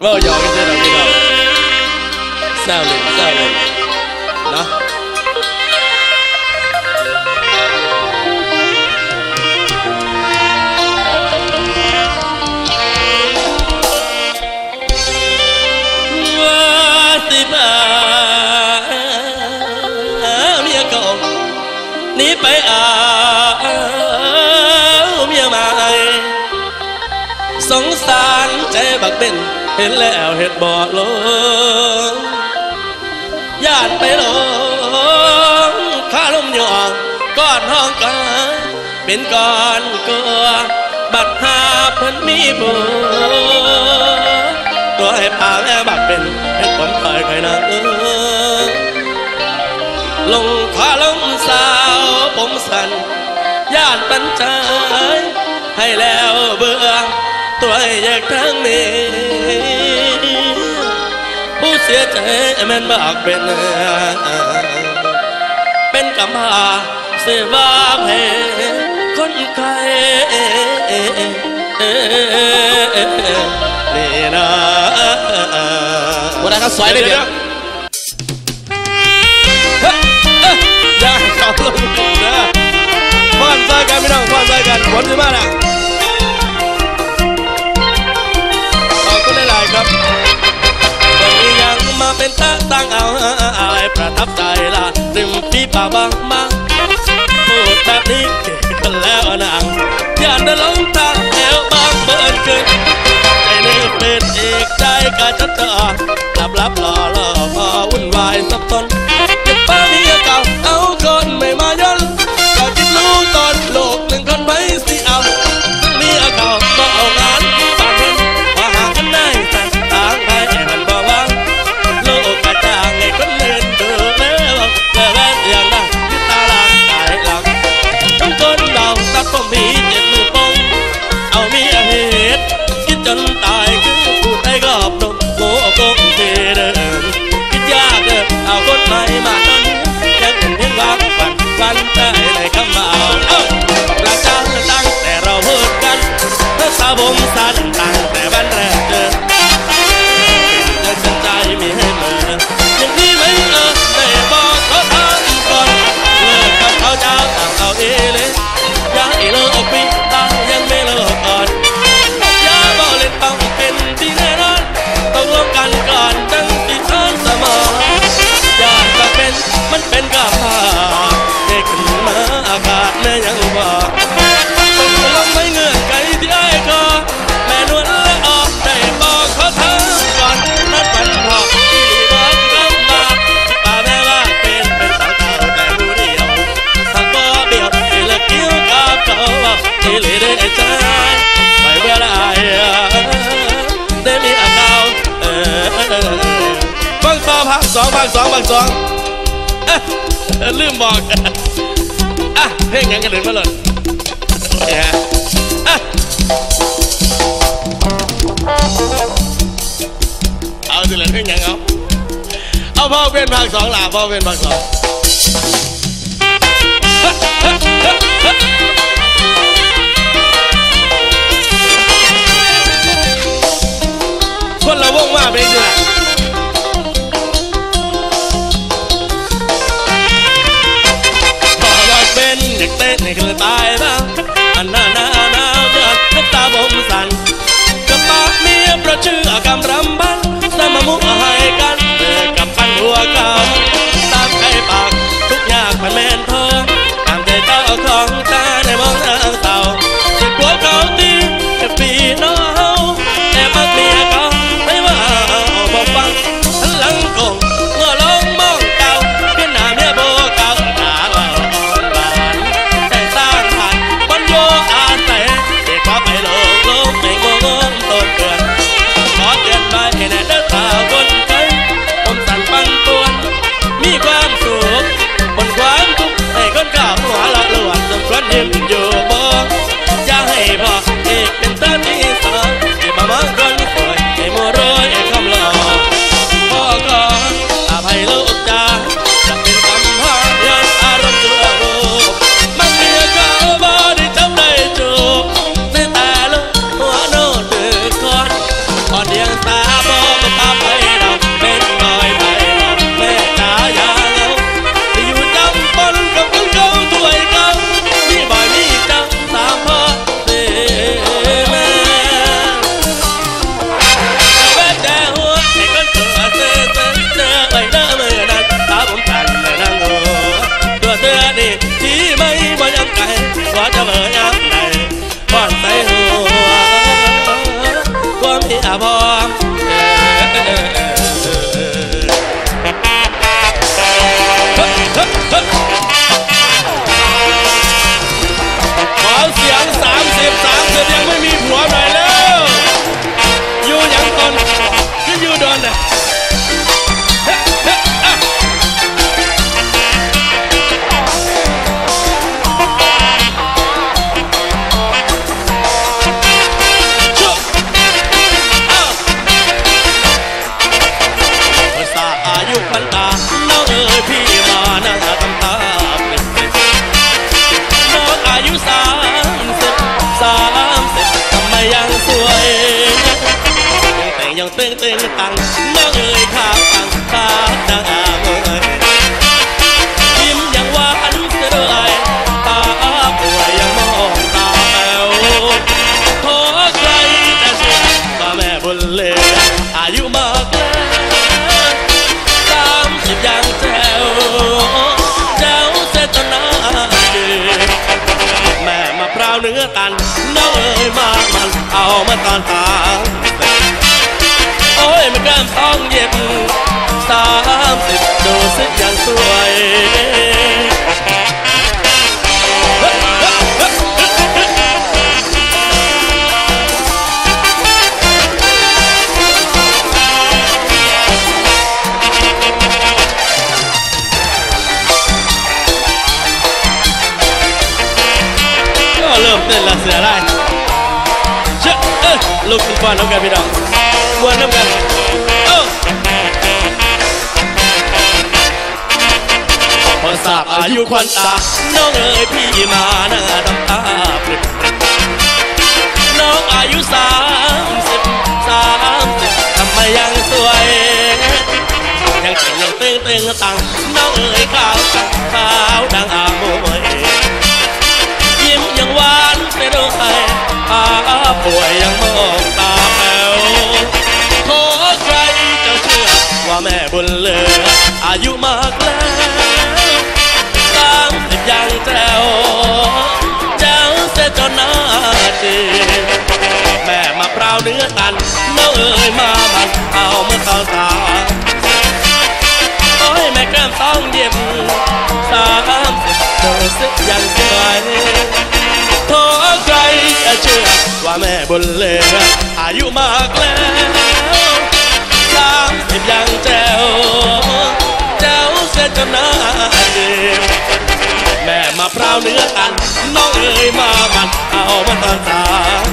เว่าหยอกกันเจอดอกพี่น้องแซวเลยแซว เห็นแล้วเห็ดบ่ลงญาติไปลงข้าลมหยองก้อนห้องกาเป็นก้อนกัวบัดหาเพิ่นมีบุญตัวให้พาแม่บักเป็นให้ผมคอยคอยนะเออลงขาลงสาวผมสันญาติปัญใจให้แล้วเบื่อตัวให้แยกทางนี้ สียใจแม่นบักเป็น เป็นกำพร้าเสียว่าเพคนไข้นี่นะวันนั้นเขาสวยเลยเดี๋ยวเฮ้ยเอ้ยอย่าให้เขาลงนะฟ้อนใส่กันไม่ต้องฟ้อนใส่กันผลดีมากนะ มาเป็นตาตั้งเอาอะไรประทับใจล่ะริมปีป่าบางมาพูดแบบนี้กันแล้วนางอย่าเดินลงทางแถวบางเบิร์นขึ้นใจนี้เป็นเอกใจกาจะเจอหลับหลับหล่อน เอาเมียเหตุคิดจนตายคือผู้ใดกอบตรงโง่กงเทเดิมคิดยากเดินเอาคนใหม่มาตอนนี้ยังเป็นเพียงวางฝันฝันใจในคำเอาเอ้าประจานตั้งแต่เราพูดกันเพื่อสาวงสันตั้ง พักสองพักสองพักสองเอ๊ะลืมบอกอะเพลงยังกันเดินมาเลยเนี่ยอะเอาสิเลยเพลงยังเอาเอาพ่อเป็นภาคสองหล่ะพ่อเป็นภาคสองคนละวงมาเพลงนี้แหละ ต้น อเออเออเออเฮ้ยเฮ้ยเฮ้ยขอเสียงสามสิบสามสิบยังไม่มีผัวหน่อยแล้วอยู่ยังตนคือยู่โดนน่ะ ตังน้องเอ๋ยขาวตังขาวดังอาเอ๋ยยิ้มอยังหวานเสียด้วยตาป่วยยังมองตาแป๋วขอใครแต่เชื่อว่าแม่บุญเหลออายุมากแล้วสามสิบยังแจ๋วแจ๋วเสียจนหน้าจืดแม่มาพร้าวเนื้อตันน้องเอ๋ยมามันเอามาตอนตา โอ้ยมันแก้มต้องเย็บสามสิบดูสิยังสวยก็เริ่มเต้นละเสือได้เชื่อเอ้ยลูกคุณป้อนน้ำกันพี่น้องมวนน้ำกัน เอ้าพอทราบอายุควันตา น้องเอ๋ยพี่มาหน้าดำตาปริบน้องอายุสามสิบสามสิบทำไมยังสวย ยังแต่งยังเต้งเต้งตัง น้องเอ๋ยขาวตังขาวดังอามวยยิ้มยังหวานเสียด้วยตาป่วยยังมองตาแป๋วขอใครจะเชื่อว่าแม่บุญเลืออายุมา หน้าจีบแม่มาเปล่าเนื้อตันน้อเอ๋ยมามันเอาเมื่อเขาตาโอ้ยแม่แก้มต้องเย็บสามสิบดูสิยังสวยขอใครจะเชื่อว่าแม่บุญเหลืออายุมากแล้วสามสิบยังแจ๋วแจ๋วเสียจนหน้าจีบแม่มาพร้าวเนื้อตัน ยมากันเอามาตอนสาย